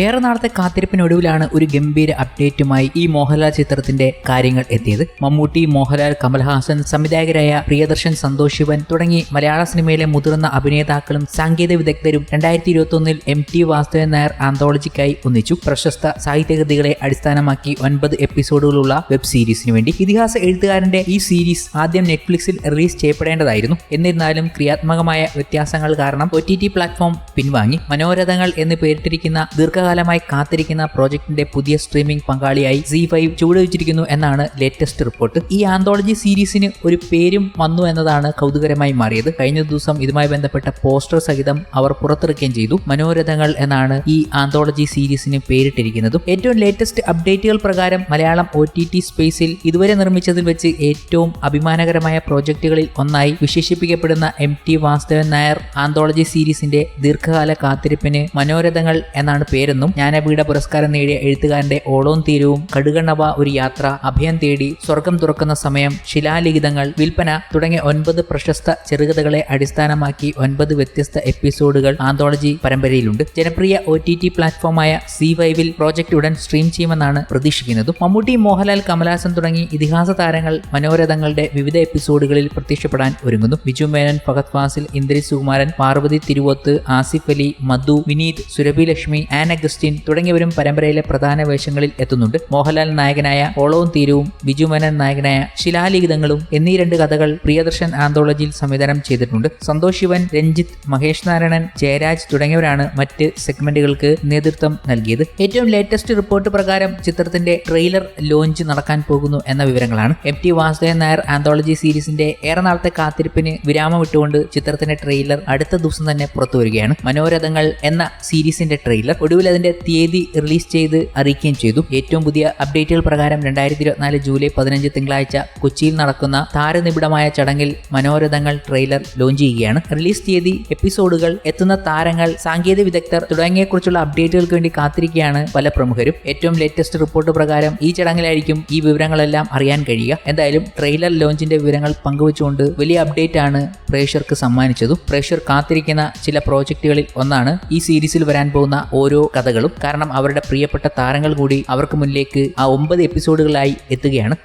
ഏറെ നാളത്തെ കാത്തിരിപ്പിനൊടുവിലാണ് ഒരു ഗംഭീര അപ്ഡേറ്റുമായി ഈ മോഹൻലാൽ ചിത്രത്തിന്റെ കാര്യങ്ങൾ എത്തിയത്. മമ്മൂട്ടി മോഹൻലാൽ കമൽഹാസൻ സംവിധായകരായ പ്രിയദർശൻ സന്തോഷ് ശിവൻ തുടങ്ങി മലയാള സിനിമയിലെ മുതിർന്ന അഭിനേതാക്കളും സാങ്കേതിക വിദഗ്ധരും രണ്ടായിരത്തി ഇരുപത്തി എം ടി വാസുദേവൻ നായർ ആന്തോളജിക്കായി ഒന്നിച്ചു. പ്രശസ്ത സാഹിത്യകൃതികളെ അടിസ്ഥാനമാക്കി ഒൻപത് എപ്പിസോഡുകളുള്ള വെബ് സീരീസിന് വേണ്ടി ഇതിഹാസ എഴുത്തുകാരന്റെ ഈ സീരീസ് ആദ്യം നെറ്റ്ഫ്ലിക്സിൽ റിലീസ് ചെയ്യപ്പെടേണ്ടതായിരുന്നു. എന്നിരുന്നാലും ക്രിയാത്മകമായ വ്യത്യാസങ്ങൾ കാരണം ഒ ടി ടി പ്ലാറ്റ്ഫോം പിൻവാങ്ങി. മനോരഥങ്ങൾ എന്ന് പേരിട്ടിരിക്കുന്ന ദീർഘകാലമായി കാത്തിരിക്കുന്ന പ്രോജക്റ്റിന്റെ പുതിയ സ്ട്രീമിംഗ് പങ്കാളിയായി സി ഫൈവ് ചുവടുവെച്ചിരിക്കുന്നു എന്നാണ് ലേറ്റസ്റ്റ് റിപ്പോർട്ട് ഈ ആന്തോളജി സീരീസിന് ഒരു പേരും വന്നു എന്നതാണ് കൗതുകരമായി മാറിയത്. കഴിഞ്ഞ ദിവസം ഇതുമായി ബന്ധപ്പെട്ട പോസ്റ്റർ സഹിതം അവർ പുറത്തിറക്കുകയും ചെയ്തു. മനോരഥങ്ങൾ എന്നാണ് ഈ ആന്തോളജി സീരീസിന് പേരിട്ടിരിക്കുന്നതും. ഏറ്റവും ലേറ്റസ്റ്റ് അപ്ഡേറ്റുകൾ പ്രകാരം മലയാളം ഒ സ്പേസിൽ ഇതുവരെ നിർമ്മിച്ചതിൽ വെച്ച് ഏറ്റവും അഭിമാനകരമായ പ്രോജക്റ്റുകളിൽ ഒന്നായി വിശേഷിപ്പിക്കപ്പെടുന്ന M T Vasudevan Nair anthology സീരീസിന്റെ ദീർഘകാല കാത്തിരിപ്പിന് മനോരഥങ്ങൾ എന്നാണ് പേരെന്നും ജ്ഞാനപീഠ പുരസ്കാരം നേടിയ എഴുത്തുകാരന്റെ ഓളവും തീരവും. കടുകണ്ണവ ഒരു യാത്ര അഭയം തേടി സ്വർഗം തുറക്കുന്ന സമയം ശിലാലിഖിതങ്ങൾ വിൽപ്പന തുടങ്ങിയ ഒൻപത് പ്രശസ്ത ചെറുകഥകളെ അടിസ്ഥാനമാക്കി ഒൻപത് വ്യത്യസ്ത എപ്പിസോഡുകൾ ആന്തോളജി പരമ്പരയിലുണ്ട്. ജനപ്രിയ ഒ ടി ടി പ്ലാറ്റ്ഫോമായ സി വൈവിൽ പ്രോജക്റ്റ് ഉടൻ സ്ട്രീം ചെയ്യുമെന്നാണ് പ്രതീക്ഷിക്കുന്നതും. മമ്മൂട്ടി മോഹൻലാൽ കമലാസൻ തുടങ്ങി ഇതിഹാസ താരങ്ങൾ മനോരഥങ്ങളുടെ വിവിധ എപ്പിസോഡുകളിൽ പ്രത്യക്ഷപ്പെടാൻ ഒരുങ്ങുന്നു. ബിജു മേനൻ ഫഹദ് ഫാസിൽ ഇന്ദ്രി സുകുമാരൻ പാർവതി തിരുവോത്ത് ആസിഫ് അലി മധു വിനീത് സുരഭി ലക്ഷ്മി ആൻ അഗസ്റ്റിൻ തുടങ്ങിയവരും പരമ്പരയിലെ പ്രധാന വേഷങ്ങളിൽ എത്തുന്നുണ്ട്. മോഹൻലാൽ നായകനായ ഓളവും തീരവും ബിജു മേനൻ നായകനായ ശിലാലിഖിതങ്ങളും എന്നീ രണ്ട് കഥകൾ പ്രിയദർശൻ ആന്തോളജിയിൽ സംവിധാനം ചെയ്തിട്ടുണ്ട്. സന്തോഷ് ശിവൻ രഞ്ജിത്ത് മഹേഷ് നാരായണൻ ജയരാജ് തുടങ്ങിയവരാണ് മറ്റ് സെഗ്മെന്റുകൾക്ക് നേതൃത്വം നൽകിയത്. ഏറ്റവും ലേറ്റസ്റ്റ് റിപ്പോർട്ട് പ്രകാരം ചിത്രത്തിന്റെ ട്രെയിലർ ലോഞ്ച് നടക്കാൻ പോകുന്നു എന്ന വിവരങ്ങളാണ്. M T Vasudevan Nair anthology സീരീസിന്റെ ഏറെ നാളത്തെ കാത്തിരിപ്പിന് വിരാമം ഇട്ടുകൊണ്ട് ചിത്രത്തിന്റെ ട്രെയിലർ അടുത്ത ദിവസം തന്നെ പുറത്തു വരികയാണ്. മനോരഥങ്ങൾ എന്ന സീരീസിന്റെ ട്രെയിലർ. ഒടുവിൽ അതിന്റെ തീയതി റിലീസ് ചെയ്ത് അറിയിക്കുകയും ചെയ്തു. ഏറ്റവും പുതിയ അപ്ഡേറ്റുകൾ പ്രകാരം രണ്ടായിരത്തി ഇരുപത്തിനാല് ജൂലൈ പതിനഞ്ച് തിങ്കളാഴ്ച കൊച്ചിയിൽ നടക്കുന്ന താരനിബിഡമായ ചടങ്ങിൽ മനോരഥങ്ങൾ ട്രെയിലർ ലോഞ്ച് ചെയ്യുകയാണ്. റിലീസ് തീയതി എപ്പിസോഡുകൾ എത്തുന്ന താരങ്ങൾ സാങ്കേതിക വിദഗ്ധർ തുടങ്ങിയെക്കുറിച്ചുള്ള അപ്ഡേറ്റുകൾക്ക് വേണ്ടി കാത്തിരിക്കുകയാണ് പല പ്രമുഖരും. ഏറ്റവും ലേറ്റസ്റ്റ് റിപ്പോർട്ട് പ്രകാരം ഈ ചടങ്ങിലായിരിക്കും ഈ വിവരങ്ങളെല്ലാം അറിയാൻ കഴിയുക. എന്തായാലും ട്രെയിലർ ലോഞ്ചിന്റെ വിവരങ്ങൾ പങ്കുവച്ചുകൊണ്ട് വലിയ അപ്ഡേറ്റ് ആണ് പ്രേക്ഷകർക്ക് സമ്മാനിച്ചതും. പ്രേക്ഷകർ കാത്തിരിക്കുന്ന ചില പ്രോജക്റ്റുകളിൽ ഒന്നാണ് ഈ സീരീസിൽ വരാൻ പോകുന്ന ഓരോ കഥകളും കാരണം അവരുടെ പ്രിയപ്പെട്ട താരങ്ങൾ കൂടി അവർക്ക് മുന്നിലേക്ക് ആ ഒമ്പത് എപ്പിസോഡുകളായി എത്തുകയാണ്.